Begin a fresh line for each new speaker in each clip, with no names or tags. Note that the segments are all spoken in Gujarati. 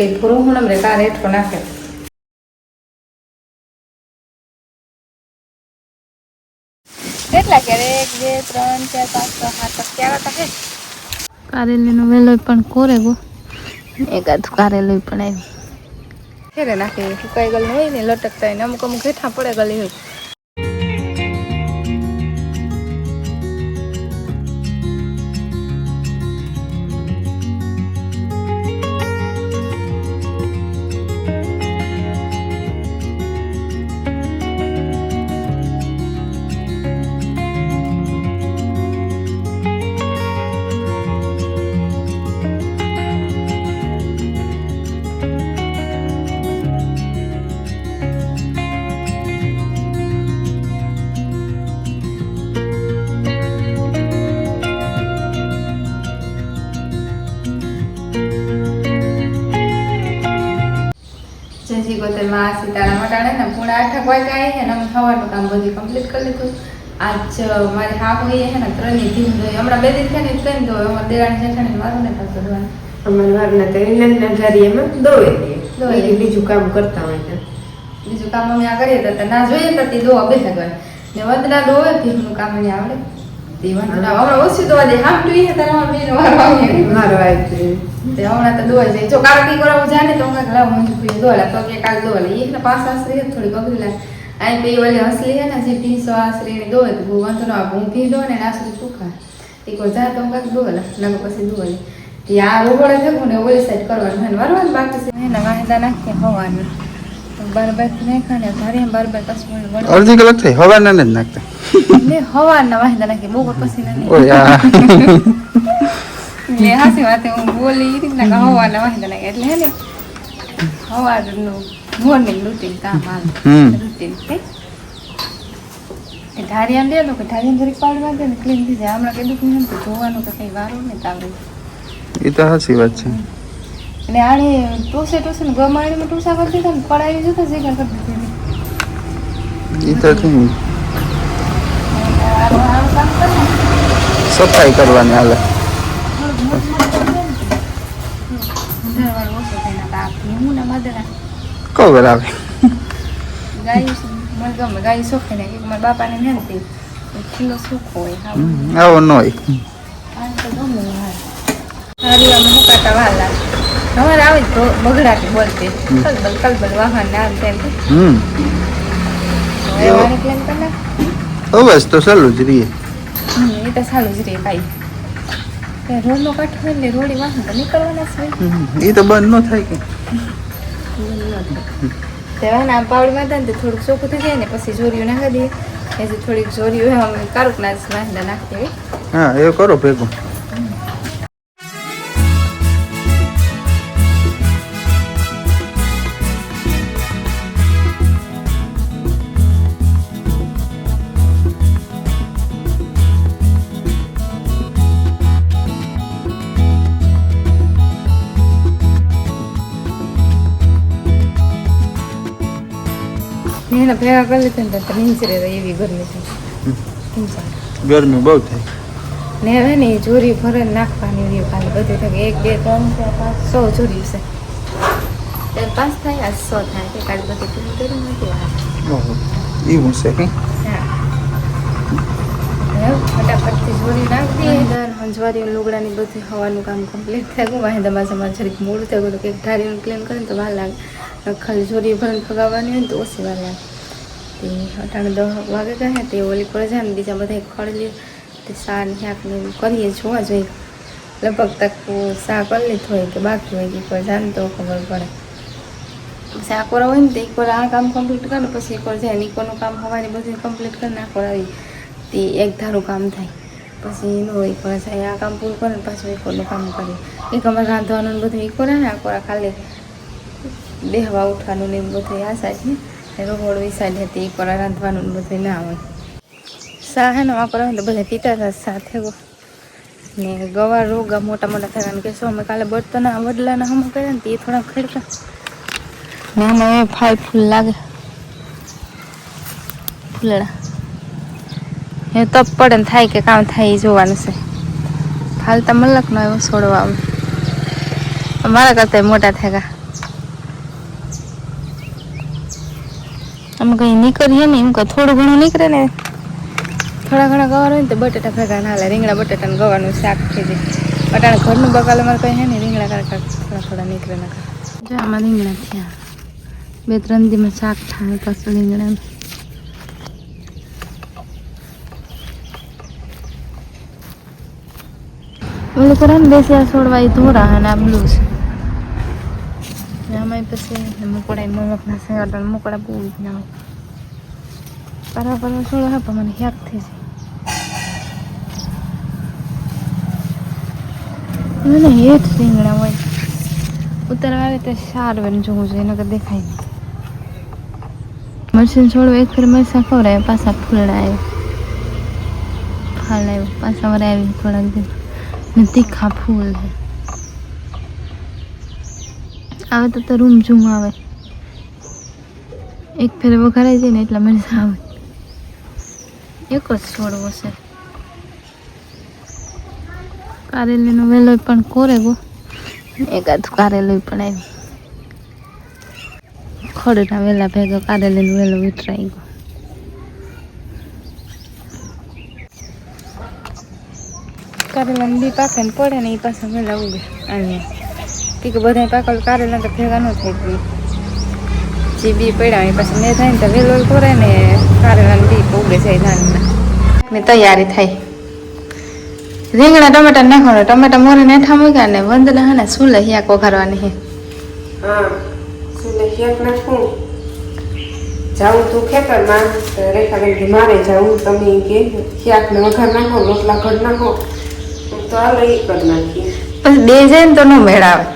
કઈ પૂરું હું રે કાર હેઠો નાખે. કેટલા ક્યારે એક બે ત્રણ ચાર પાંચ છ સાત ક્યારે હે? કારેલીનો વેલો પણ કોરે ગો. એકાદ કારેલી પણ આવી. ખેરે નાખી? સુકાઈ ગયેલું હોય ને લટકતા હોય ને અમુક અમુક હેઠા પડે ગયેલી હોય. ગોતે માં સીતારામ અટાણે ને પૂણા આઠ વાગ્યા આવી અને ને અમે સવારનું કામ બધું કમ્પ્લીટ કરી લીધું. આજ મારે હા હોઈએ છે ને ત્રણેય ધીમ જોઈએ હમણાં બે દિવસ ને ત્રણ ધોવે અમારે દેરાણી જેઠાણી મારું ને પાછું ધોવાનું
અમારે વારના તો એના ધારીએમાં દઈએ. એ બીજું કામ કરતા હોય
બીજું કામ અમે આ કરીએ તો ના જોઈએ તો તે દોવા બેસા ગયો ને વંદના દોવે ભીમનું કામ એને આવડે. ઓછી દોવા દે. હામ જોઈએ ત્યારે અમારે બેનો વારો આવી
મારો આવી
તે હમણાં તો દોવા જાય જો કારકી કરાવવું જાય ને તો કાંઈક લાવ મંજુ ભાઈ દોલા તો કે કાલ દોલા એક ને પાસ આશરી થોડી બગડી લાગે. અહીં બે ઓલી હસલી હે ને જે પીસો આશરી ને દોવે તો ભૂ વાંધો ના પી દો ને આશરી સુખા એક વાર જાય તો કાંઈક દોલા નગર પછી દોવાલી તે આ રોગોળે થયું ને ઓલી સાઈડ કરવાનું વારવાનું બાકી છે. એને વાંદા નાખીએ હવાનું.
અડધી કલાક થઈ હવાના ને જ નાખતા.
હવાના વાંદા નાખીએ બહુ પછી નહીં
ઓય આ.
એટલે હાસી વાતે હું બોલી ઈ રીતના હવાના વાંદા નાખે એટલે હે ને હવાનું મોર્નિંગ રૂટીન કામ રૂટીન કે ધારિયાને કે ધારિયાને જરીક પાડવા દે ને ક્લીન થઈ જાય. હમણાં કીધું કે જોવાનું તો કઈ વારો ને તાવરે
એ તો સાચી વાત છે.
અને આણે ટોસે ટોસે ને ગમાડીમાં ટોસા કરી દીધા ને પડાવી જતા જગ્યા કરી દીધી
એ તો
ને
સફાઈ કરવાની હાલે. કવર આવે.
ગાય છે, મને ગમે ગાય શોખે ને મારા બાપાને મહેનતી કિલો સુખ હોય હા
આવો ન હોય
આને તો ગમે હા સારી અમે મુકાતા વાલા. અમારે આવે તો બગડાટી બોલતી. કલબલ કલબલ વાહન ના આમ તેમ.
હમ.
ઓ
બસ તો ચાલુ જ રહીએ.
એ તો સારું જ રહીએ ભાઈ. રોડનો કાંઠો હોય ને રોડી વાહન તો નીકળવાના જ
એ તો બંધ ન થાય કે.
તેવાના આમ પાવડીમાં હતા ને થોડુંક ચોખ્ખું થઈ જાય ને પછી જોરિયું નાખી દઈએ. એ થોડીક જોરીઓ આમ કારુક ના વાંદા નાખી દેવી
હા એ કરો ભેગું.
એને ભેગા કરી લીધા ને તો નીંચરે એવી ગરમી થઈ.
ગરમી બહુ થઈ.
ને હવે ને ચોરી જોરી ભરે નાખવાની રહ્યું ખાલી બધું થાય એક બે ત્રણ ચાર પાંચ સો જોરી છે. તે પાંચ થાય આ સો થાય. કે કાલે બધું પૂરું કર્યું નથી
એવું છે
ફટાફટથી જોરી નાખી મંજવારી લુગડાની બધી હવાનું કામ કમ્પ્લીટ થઈ ગયું વાંધા માસે મારે જરીક મોડું થઈ ગયું કે ઢારીનું ક્લીન કરીને તો વાર લાગે. ખાલી જોરી ભરણ ફગાવવાની હોય ને તો ઓછી વાર લાગે. તે અટાણે દસ વાગે ગયા તે ઓલી પર જાય ને બીજા બધા ખોળી લે. તે શાક શાકને કરીએ, જોવા જોઈએ. લગભગ તક શાક કરી લીધું હોય કે બાકી હોય કે કોઈ જાય તો ખબર પડે. શાક આ કોરા હોય ને તો એકવાર આ કામ કમ્પ્લીટ કરે, પછી એક જાય જાય નિકોનું કામ હવાની બધું કમ્પ્લીટ કરીને નાખો આવી. તે એક ધારું કામ થાય. પછી એનું એક વાર જાય, આ કામ પૂરું કરે ને પાછું એક વારનું કામ કરે એક અમારે રાંધવાનું ને બધું એક વાર ને આ કોરા ખાલી બેહવા ઉઠવાનું ને એવું બધું, આ સાઈડને રોડ સાઈડ હતી એક પર રાંધવાનું ને બધું ના હોય. સા હે ને વાપરવા તો બધા પીતા હતા સાથે ને ગવા રોગા મોટા મોટા થયા કારણ કે શું અમે કાલે બળતના વડલાના હમ કર્યા ને તે થોડા ખેડતા ને એ ફાલ ફૂલ લાગે. ફૂલડા. એ તપ પડે ને થાય કે કામ થાય એ જોવાનું છે. ફાલતા મલક નો એવો છોડવા આવે. મારા કરતા મોટા થયા અમે કંઈ નીકળીએ ને એમ કે થોડું ઘણું નીકળે ને? થોડા ઘણા ગવાર હોય ને તો બટાટા ભેગા ના હાલે. રીંગણા બટેટા ને ગવાનું શાક થઈ જાય બટાણા ઘરનું બગાલ અમારે કંઈ હે ને રીંગણા કરતા થોડા થોડા નીકળે ના જો આમાં રીંગણા થયા. બે ત્રણ દીમાં શાક થાય પાછું રીંગણાનું ઓલું કરે ને બેસી આ છોડવા એ ધોરા અને આ બ્લુ છે. આમાં પછી મુકડા મમકના સેવાટા મુકડા બહુ જ ના હોય પરવા પરવા છોડવા હા પણ મને હેક થઈ જાય મને હેઠ રીંગણા હોય ઉતરવા આવે તો સારું જોવું જોઈએ કે દેખાય નહીં મરચીને છોડવા એક ફેર મરચાં ખવડાય પાછા ફૂલડા ફાળ આવ્યો પાછા વરે આવી થોડાક દિવસ તીખા ફૂલ આવે તો તો રૂમ ઝૂમ આવે. એક ફેર વઘારાઈ જાય ને એટલા મજા આવે. એક જ છોડવો છે. કારેલીનો વેલો પણ કોરેવો એકાદ કારેલી પણ આવી. ખડના વેલા ભેગો કારેલીનો વેલો વિતરાઈ ગયો. કારેલાને બી પાકે ને પડે ને એ પાછા વેલા ઉગે અહીંયા. કે કે બધા પાકલ કારેલા તો ભેગા ન થાય કોઈ. જે બી પડ્યા એ પછી મેં થાય ને તો વેલો કરે ને કારેલાને બી ઉગે જાય ધાનના ને તૈયારી થાય. રીંગણા ટમેટા નાખવાના. ટમેટા મોરે નેઠા મૂક્યા ને વંદના હા ને સુલે હિયાક વઘારવાની હે.
હા સુલે શેક નાખું. જાઉં તું ખેતરમાં રેખાબેન મારે જાઉં. તમે કે શાક ને વઘાર નાખો રોટલા ઘર નાખો. તો હાલો એ કરી નાખીએ.
પછી બે જાય ને તો ન મેળ આવે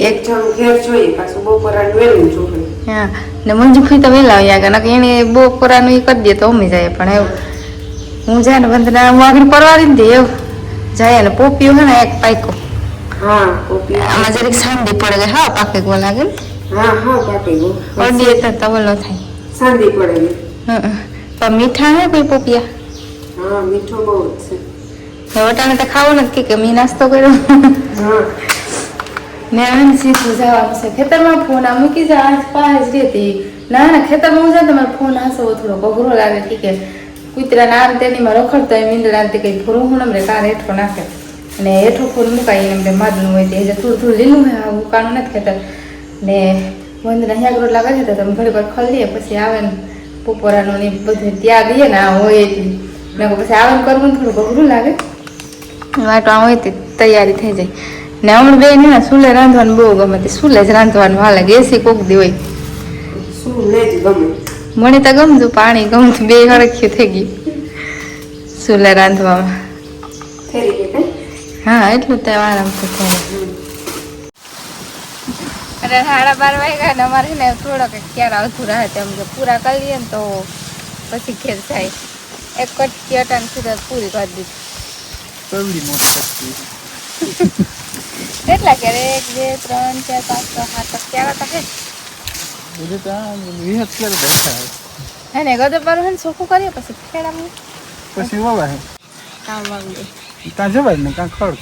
એક જણ ઘેર જોઈએ પાછું બપોરાનું વેલું છોકરી
હા ને મંજુફી તો વેલા આવ્યા કે નકર એને બપોરાનું એ કરી દે તો અમી જાય પણ એવું. હું જાય ને વંદના હું આગળ પરવારી ને તે એવું જાય ને પોપિયું હે ને એક પાઈકો.
હા
આમાં જરીક સાંડી પડે હા પાકે ગો લાગે ને
હા હા પાકી ગયું
અડીએ તો તવલો થાય.
સાંદી પડે
હં. પણ મીઠા હે કોઈ પોપિયા?
હા મીઠો બહુ છે.
વટાણે તો ખાવું નથી કે મી નાસ્તો કર્યો?
હા.
ને આમ સીધું જવાનું છે ખેતરમાં ફોન આ મૂકી જા, આજ પાસે જ રહેતી ના ના, ખેતરમાં હું જાય તમારો ફોન આસો થોડો અઘરો લાગે. ઠીક છે. કૂતરા નામ તેનીમાં રખડતો હોય મીંદડા તે કંઈ ફોરું હું નમરે કાર હેઠો નાખે. અને હેઠો ફોન મુકાઈ એમ માદનું હોય તે. થોડું થોડું લીલું હોય આ ઉકાળું નથી ખેતર. ને વંદના હેક રોટલા છે તો તમે ઘડી વાર ખોલીએ પછી આવે ને બપોરાનું ને બધું ત્યાં ગઈએ ને, આ હોય ને પછી આવે ને કરવું ને થોડું અઘરું લાગે. વાટવા હોય તે તૈયારી થઈ જાય. ને હમણાં બે ને સુલે રાંધવાનું બહુ ગમે તે સુલે જ રાંધવાનું હાલે ગેસી કોક દી હોય
શું ને જ ગમે
મને તો ગમતું પાણી ગમતું બે હરખ્યું થઈ ગયું સુલે રાંધવામાં હા એટલું તો આરામથી થાય અરે સાડા બાર વાગ્યા ને અમારે ને થોડોક ક્યારે આવતું રહે તેમ કે પૂરા કરી લઈએ ને તો પછી ખેર થાય એક કટકી અટાણ સુધી પૂરી કરી દીધી
કવડી મોટી
કેટલા એક બે ત્રણ ચાર પાંચ છ સાત ક્યારે હતા હે.
બધું તો આ વિહત કરે બેઠા
હે ને ગદો પર હે ચોખ્ખું કરીએ પછી ખેડામાં
પછી વાવા હે
કામ
ત્યાં જવાય ને કાં ખડ.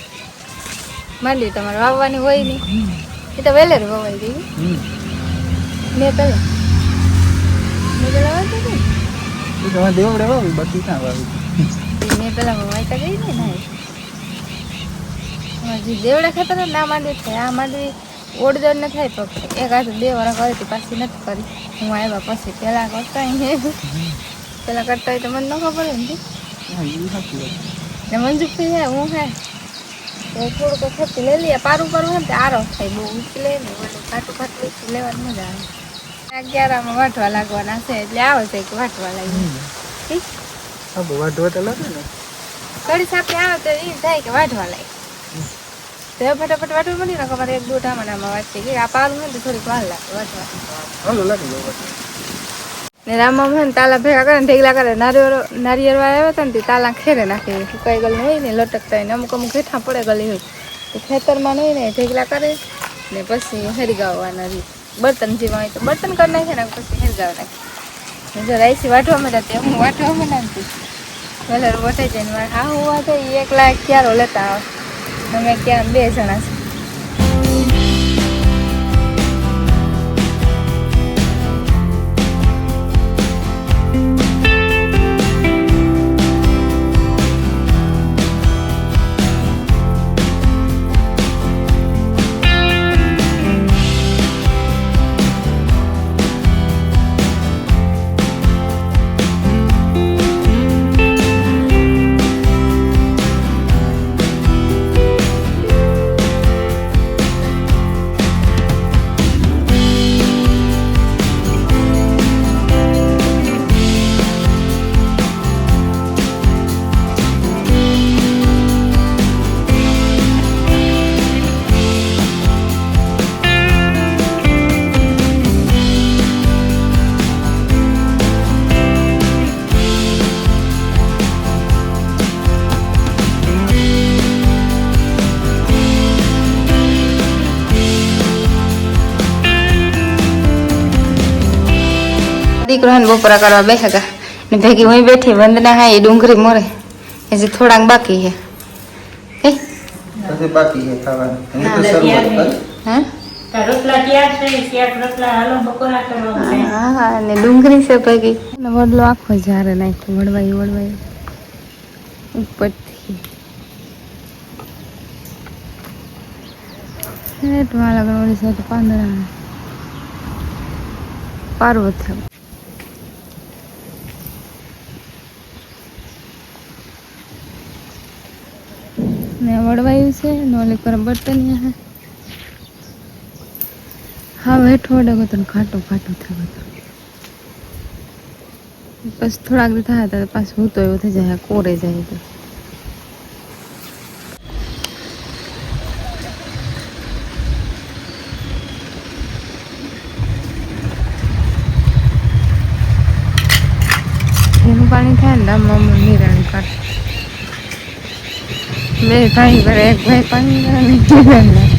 તમારે વાવવાની હોય નહીં. એ તો વહેલે વવાઈ ગઈ. મેં પેલા મેં પહેલા વાવતા ગઈ
એ તો હવે દેવડે વાવી બાકી ક્યાં વાવી
મેં પહેલા વવાઈતા ગઈ ને. દેવડા ખાતર ના માંડવી થાય આ માંડવી ઓડદર ન થાય તો એક હાથ બે વાર કરી હતી પાછી નથી કરી. હું આવ્યા પછી પહેલાં કરતા પહેલાં કરતા હોય તો મને ન ખબર હોય ને
હા
મંજુફી હે હું હે તો થોડુંક ખેતી લઈ લઈએ. પારું પારું હોય ને તો આરો થાય. બહુ ઉચલે ને બધું કાટું કાટું લેવાનું મજા આવે. અગિયારમાં વાટવા લાગવાના છે એટલે આવે છે કે વાટવા લાગી. ઠીક
હા બહુ વાટ વાટ લાગે ને.
કડી સાથે આવે તો એ થાય કે વાટવા લાગે. તો ફટાફટ વાટવું મળી નાખો મારે એક દોઢ આમાં વાંચી ગઈ. આ પારું હોય તો થોડીક વાર લાગે
વાંચવા
ને રામમાં છે ને તાલા ભેગા કરે ને ઢેગલા કરે. નારિયેળ નારિયેળ વાળા આવ્યા હતા ને તે તાલા ખેરે નાખે. સુકાઈ ગયેલું હોય ને લટકતા હોય ને અમુક અમુક હેઠા પડે ગલી હોય. તો ખેતરમાં નહીં ને ઢેગલા કરે ને પછી હરગાવવાના રીત બર્તન જેવા હોય તો બર્તન કરી નાખે ને પછી હરગાવ નાખે. જો રાઈસી વાટવા માંડ્યા તે હું વાટવા માંડતી કલર વટાઈ જાય ને હા હું વાટે એક લાખ ક્યારો લેતા આવે. અમે ક્યાં બે જણા છે દીકરો હે ને બપોરા કરવા બેઠા હતા ને ભેગી હું બેઠી વંદના હા એ ડુંગળી મોરે. હજી થોડાક બાકી છે.
બાકી ખાવાનું.
અને ડુંગળી છે ભેગી. વડલો આખો જારે નાખ્યો વડવાઈ વડવાઈ ઉપરથી. પાંદડા પાર્વત થયો ને વડવાયું છે નોલે પર બર્તન હે વડે ગયો તો ખાટો ખાટો થયો હતો બસ થોડાક દી થાય તો પાછું હું તો એવું થઈ જાય કોરે જાય તો. એનું પાણી થાય ને દામમાં નિરાણ કાઢ બે ભાઈ ભરે એક ભાઈ પંદર.